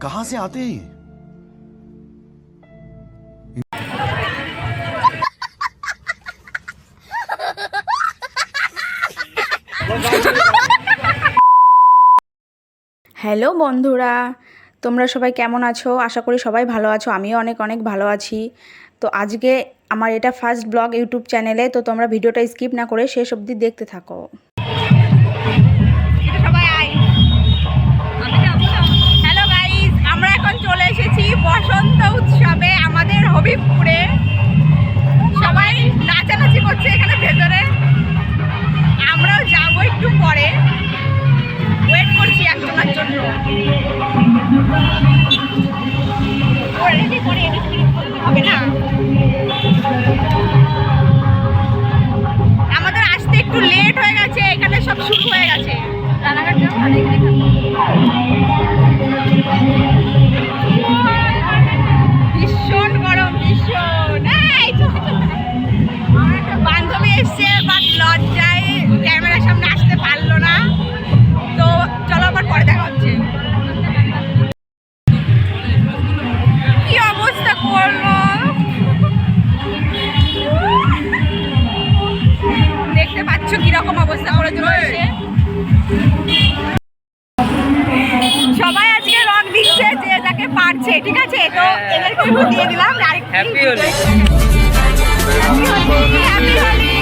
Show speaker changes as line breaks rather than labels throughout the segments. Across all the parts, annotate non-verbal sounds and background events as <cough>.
कहां से आते हैं ये?
হ্যালো বন্ধুরা তোমরা সবাই কেমন আছো আশা করি সবাই ভালো আছো আমিও অনেক অনেক ভালো আছি তো আজকে আমার এটা ফার্স্ট ব্লগ ইউটিউব চ্যানেলে তো তোমরা ভিডিওটা স্কিপ না করে শেষ অবধি দেখতে থাকো নাচানাচি পারছে ঠিক আছে? তো এদেরকে দিয়ে দিলাম হ্যাপি হোলি হ্যাপি হোলি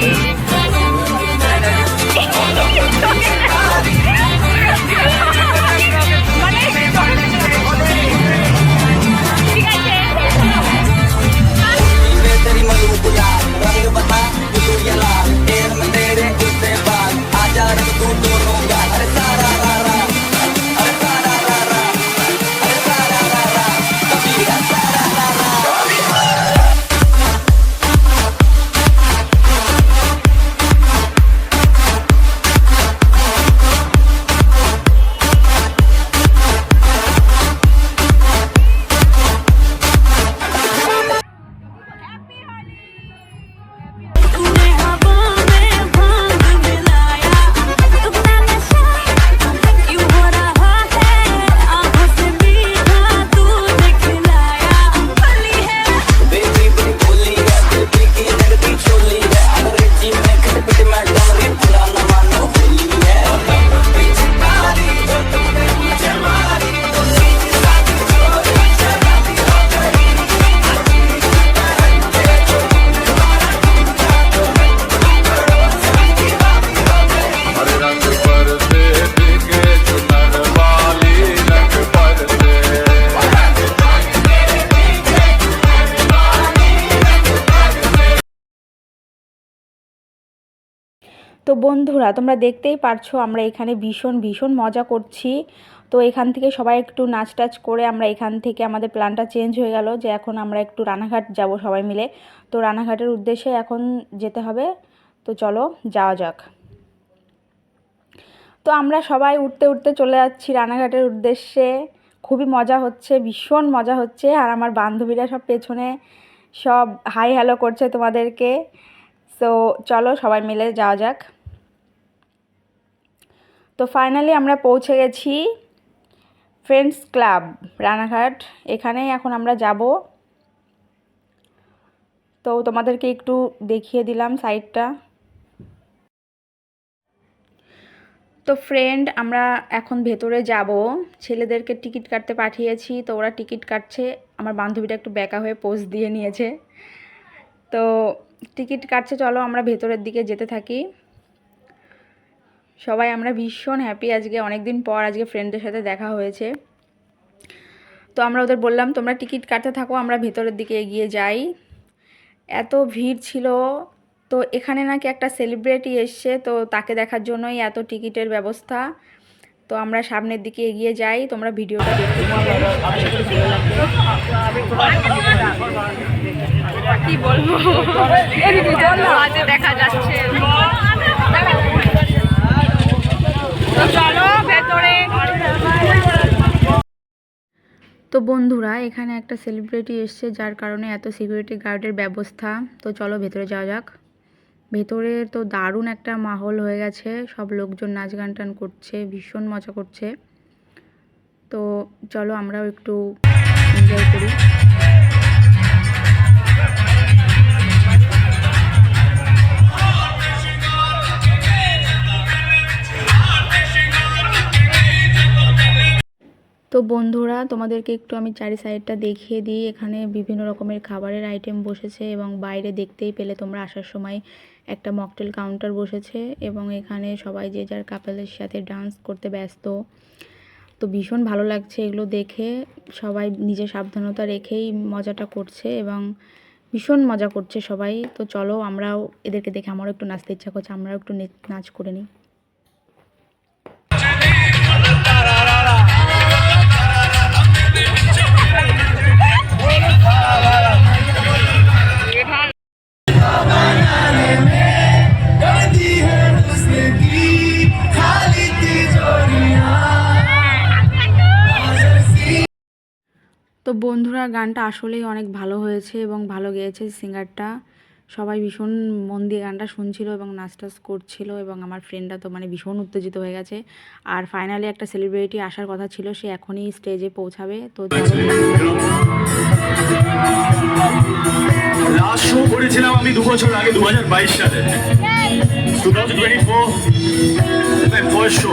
তো বন্ধুরা, তোমরা দেখতেই পারছ আমরা এখানে ভীষণ ভীষণ মজা করছি। তো এখান থেকে সবাই একটু নাচ টাচ করে আমরা এখান থেকে আমাদের প্ল্যানটা চেঞ্জ হয়ে গেল যে এখন আমরা একটু রানাঘাট যাব সবাই মিলে। তো রানাঘাটের উদ্দেশ্যে এখন যেতে হবে। তো চলো, যাওয়া যাক। তো আমরা সবাই উঠতে উঠতে চলে যাচ্ছি রানাঘাটের উদ্দেশ্যে। খুবই মজা হচ্ছে, ভীষণ মজা হচ্ছে। আর আমার বান্ধবীরা সব পেছনে সব হাই হ্যালো করছে তোমাদেরকে। তো চলো সবাই মিলে যাওয়া যাক। তো ফাইনালি আমরা পৌঁছে গেছি ফ্রেন্ডস ক্লাব রানাঘাট। এখানেই এখন আমরা যাব। তো তোমাদেরকে একটু দেখিয়ে দিলাম সাইডটা তো ফ্রেন্ড আমরা এখন ভেতরে যাব। ছেলেদেরকে টিকিট কাটতে পাঠিয়েছি, তো ওরা টিকিট কাটছে। আমার বান্ধবীটা একটু বেকা হয়ে পোজ দিয়ে নিয়েছে। তো টিকিট কাটছে, চলো আমরা ভেতরের দিকে যেতে থাকি। সবাই আমরা ভীষণ হ্যাপি আজকে অনেক দিন পর আজকে ফ্রেন্ডদের সাথে দেখা হয়েছে। তো আমরা ওদের বললাম তোমরা টিকিট কাটতে থাকো আমরা ভেতরের দিকে এগিয়ে যাই। এত ভিড় ছিল তো এখানে নাকি একটা সেলিব্রিটি এসছে তো তাকে দেখার জন্যই এত টিকিটের ব্যবস্থা। তো আমরা সামনের দিকে এগিয়ে যাই তোমরা ভিডিওটা দেখতে কি বলব? <laughs> দেখা যাচ্ছে। তো বন্ধুরা, এখানে একটা সেলিব্রিটি এসছে যার কারণে এত সিকিউরিটি গার্ডের ব্যবস্থা। তো চলো ভেতরে যাওয়া যাক। ভেতরে তো দারুণ একটা মাহল হয়ে গেছে। সব লোকজন নাচ গান টান করছে, ভীষণ মজা করছে। তো চলো আমরাও একটু এনজয় করি। তো বন্ধুরা, তোমাদেরকে একটু আমি চারি সাইডটা দেখিয়ে দিই। এখানে বিভিন্ন রকমের খাবারের আইটেম বসেছে এবং বাইরে দেখতেই পেলে তোমরা আসার সময় একটা মকটেল কাউন্টার বসেছে এবং এখানে সবাই যে যার কাপেলের সাথে ডান্স করতে ব্যস্ত। তো ভীষণ ভালো লাগছে এগুলো দেখে। সবাই নিজের সাবধানতা রেখেই মজাটা করছে এবং ভীষণ মজা করছে সবাই। তো চলো আমরাও এদেরকে দেখে আমারও একটু নাচতে ইচ্ছা করছে, আমরাও একটু নাচ করে নিই। তো বন্ধুরা গানটা আসলেই অনেক ভালো হয়েছে এবং ভালো গেয়েছে সিঙ্গারটা। সবাই ভীষণ মন দিয়ে গানটা শুনছিল এবং নাচ টাচ করছিল এবং আমার ফ্রেন্ডরা তো মানে ভীষণ উত্তেজিত হয়ে গেছে। আর ফাইনালি একটা সেলিব্রিটি আসার কথা ছিল, সে এখনই স্টেজে পৌঁছাবে। তো
শো করেছিলাম আমি দু বছর আগে দু হাজার বাইশ সালে। Two thousand twenty four show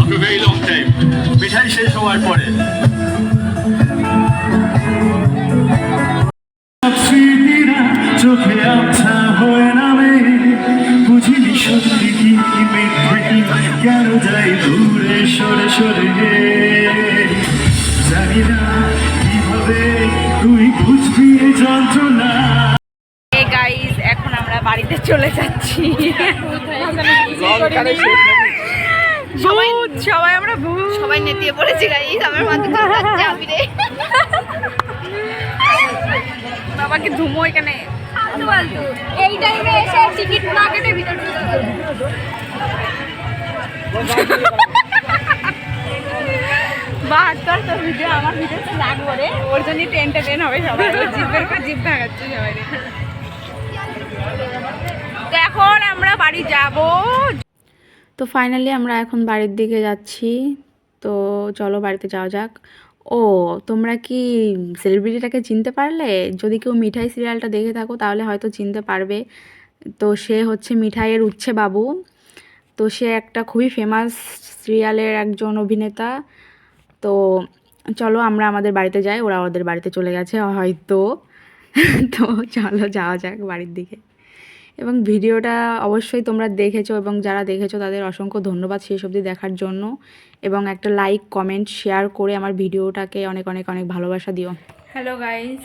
after very long time Mithai শেষ হওয়ার পরে। হয়ে নামে। বুঝিনি সত্যি কি মিথ্যে কেন যাই দূরে সরে সরে? জানি না কীভাবে তুই বুঝবি যন্ত্রণা।
এখন আমরা বাড়িতে চলে যাচ্ছি। সবাই সবাই আমরা
সবাই নেতিয়ে পড়েছি গাইস আমার মাথা যাচ্ছে আমি রে।
বাবাকে ধুমো এখানে।
ফালতু ফালতু। এই টাইমে এসে টিকিট না কেটে ভিতর
বা তোর তোর ভিডিও আমার ভিডিও লাগবো রে? ওর জন্যই টেনটা টেন হবে সবাই। ও জিভের পর ভাগাচ্ছে সবাই তো এখন আমরা বাড়ি যাব। তো ফাইনালি আমরা এখন বাড়ির দিকে যাচ্ছি। তো চলো বাড়িতে যাওয়া যাক। ও, তোমরা কি সেলিব্রিটিটাকে চিনতে পারলে? যদি কেউ মিঠাই সিরিয়ালটা দেখে থাকো, তাহলে হয়তো চিনতে পারবে। তো সে হচ্ছে মিঠাইয়ের উচ্ছে বাবু। তো সে একটা খুবই ফেমাস সিরিয়ালের একজন অভিনেতা। তো চলো আমরা আমাদের বাড়িতে যাই, ওরা ওদের বাড়িতে চলে গেছে হয়তো। <laughs> তো চলো যাওয়া যাক বাড়ির দিকে। এবং ভিডিওটা অবশ্যই তোমরা দেখেছ এবং যারা দেখেছ তাদের অসংখ্য ধন্যবাদ শেষ অবধি দেখার জন্য। এবং একটা লাইক কমেন্ট শেয়ার করে আমার ভিডিওটাকে অনেক অনেক অনেক ভালোবাসা দিও। হ্যালো গাইজ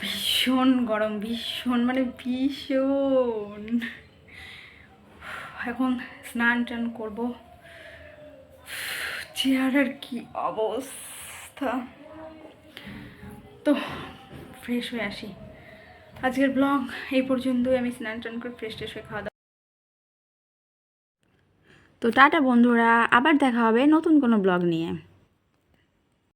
ভীষণ গরম, ভীষণ মানে ভীষণ। এখন স্নান টান করব। চেয়ারের কি অবস্থা? তো ফ্রেশ হয়ে আসি। আজকের ব্লগ এই পর্যন্তই। আমি স্নান টান করে ফ্রেশ ট্রেশ হয়ে খাওয়া দাওয়া তো টাটা বন্ধুরা, আবার দেখা হবে নতুন কোনো ব্লগ নিয়ে।